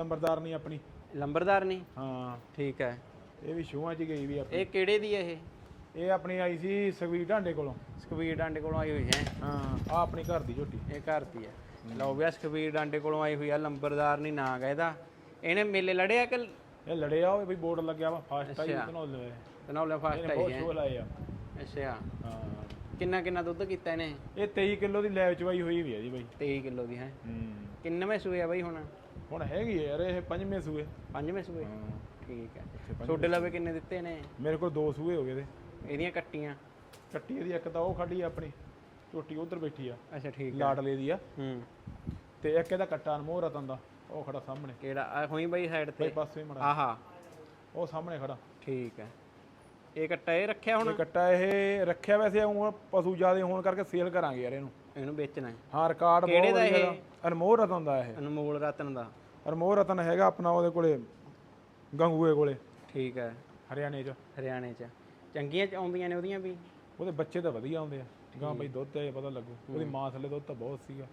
ਨੰਬਰਦਾਰ ਨਹੀਂ ਆਪਣੀ? ਲੰਬਰਦਾਰ ਨਹੀਂ? ਹਾਂ। ਠੀਕ ਹੈ। ਇਹ ਵੀ ਸ਼ੋਆਂ 'ਚ ਗਈ ਵੀ ਆਪਣੀ। ਇਹ ਕਿਹੜੇ ਦੀ ਹੈ ਇਹ? ਇਹ ਆਪਣੀ ਆਈ ਸੀ ਸਵੀਰ ਢਾਂਡੇ ਕੋਲੋਂ। ਸਕਵੀਰ ਡਾਂਡੇ ਕੋਲੋਂ ਆਈ ਹੋਈ ਹੈ। ਹਾਂ ਆ ਆਪਣੀ ਘਰ ਦੀ ਝੋਟੀ। ਇਹ ਘਰ ਦੀ ਹੈ। ਲਓ ਵੀ ਆਹ ਸਕਵੀਰ ਡਾਂਡੇ ਕੋਲੋਂ ਆਈ ਹੋਈ ਆ ਲੰਬਰਦਾਰ ਨਹੀਂ ਨਾਂ ਗਾ ਇਹਦਾ। ਇਹਨੇ ਮੇਲੇ ਲੜਿਆ ਕਿ ਇਹ ਲੜਿਆ ਹੋਵੇ ਵੀ ਬੋਰਡ ਲੱਗਿਆ ਵਾ ਫਾਸਟ ਆਈ ਅੱਛਾ। ਧਨੌਲੇ ਤਨੌਲੇ ਫਾਸਟ ਇਹਨੇ ਆਈ ਬਹੁਤ ਹੈ। ਸ਼ੋਅ ਲਾਏ ਆ। ਅੱਛਾ। ਹਾਂ। ਕਿੰਨਾ ਕਿੰਨਾ ਦੁੱਧ ਕੀਤਾ ਇਹਨੇ? ਇਹ 23 ਕਿਲੋ ਦੀ ਲੈਬ ਚਵਾਈ ਹੋਈ ਵੀ ਆ ਜੀ ਬਾਈ। 23 ਕਿਲੋ ਦੀ ਹੈ। ਹੂੰ। ਕਿੰਨਵੇਂ ਸੂਏ ਆ ਬਈ ਹੁਣ? ਹੁਣ ਹੈਗੀ ਆ ਯਾਰ ਇਹ ਪੰਜਵੇਂ ਸੂਏ। ਪੰਜਵੇਂ ਸੂਏ? ਹਾਂ। ਠੀਕ ਹੈ। ਛੋਡੇ ਲਵੇ ਕਿੰਨੇ ਦਿੱਤੇ ਨੇ? ਮੇਰੇ ਕੋਲ ਦੋ ਸੂਏ ਹੋ ਗਏ ਤੇ। ਇਹਦੀਆਂ ਕੱਟੀਆਂ। ਕੱਟੀ ਇਹਦੀ ਇੱਕ ਤਾਂ ਉਹ ਖੜੀ ਆ ਆਪਣੀ ਝੋਟੀ ਉਧਰ ਬੈਠੀ ਆ। ਅੱਛਾ ਠੀਕ ਹੈ। ਲਾਡਲੇ ਦੀ ਆ। ਹੂੰ। ਤੇ ਇੱਕ ਇਹਦਾ ਕੱਟਾ ਅਨਮੋਲ ਰਤਨ ਦਾ ਉਹ ਖੜਾ ਸਾਹਮਣੇ। ਕਿਹੜਾ? ਹੋਈ ਬਈ ਸਾਈਡ ਤੇ। ਪਾਸੇ ਮੜਾ। ਆਹਾ। ਉਹ ਸਾਹਮਣੇ ਖੜਾ। ਠੀਕ ਹੈ। ਇਹ ਕੱਟਾ ਇਹ ਰੱਖਿਆ ਹੁਣ? ਇਹ ਕੱਟਾ ਇਹ ਰੱਖਿਆ ਵੈਸੇ ਹੁਣ ਪਸ਼ੂ ਜ਼ਿਆਦੇ ਹੋਣ ਕਰਕੇ ਸੇਲ ਕਰਾਂਗੇ ਯਾਰ ਇਹਨੂੰ। ਇਹਨੂੰ ਵੇਚਣਾ ਹੈ। ਹਾਂ ਰਿਕਾਰਡ ਬਹੁਤ ਦਾ ਵਧੀਆ ਇਹ? ਦਾ। ਅਨਮੋਲ ਰਤਨ ਦਾ ਇਹ। ਅਨਮੋਲ ਰਤਨ ਦਾ। ਅਨਮੋਲ ਰਤਨ ਹੈਗਾ ਆਪਣਾ ਉਹਦੇ ਕੋਲੇ ਗੰਗੂਏ ਕੋਲੇ। ਠੀਕ ਹੈ। ਹਰਿਆਣੇ 'ਚ। ਹਰਿਆਣੇ 'ਚ। ਚੰਗੀਆਂ ਚ ਆਉਂਦੀਆਂ ਨੇ ਉਹਦੀਆਂ ਵੀ? ਉਹਦੇ ਬੱਚੇ ਤਾਂ ਵਧੀਆ ਆਉਂਦੇ ਆ। ਗਾਂ ਬਈ ਦੁੱਧ ਤੇ ਪਤਾ ਲੱਗੂ। ਉਹਦੀ ਮਾਂ ਥੱਲੇ ਦੁੱਧ ਤਾਂ ਬਹੁਤ ਸੀਗਾ।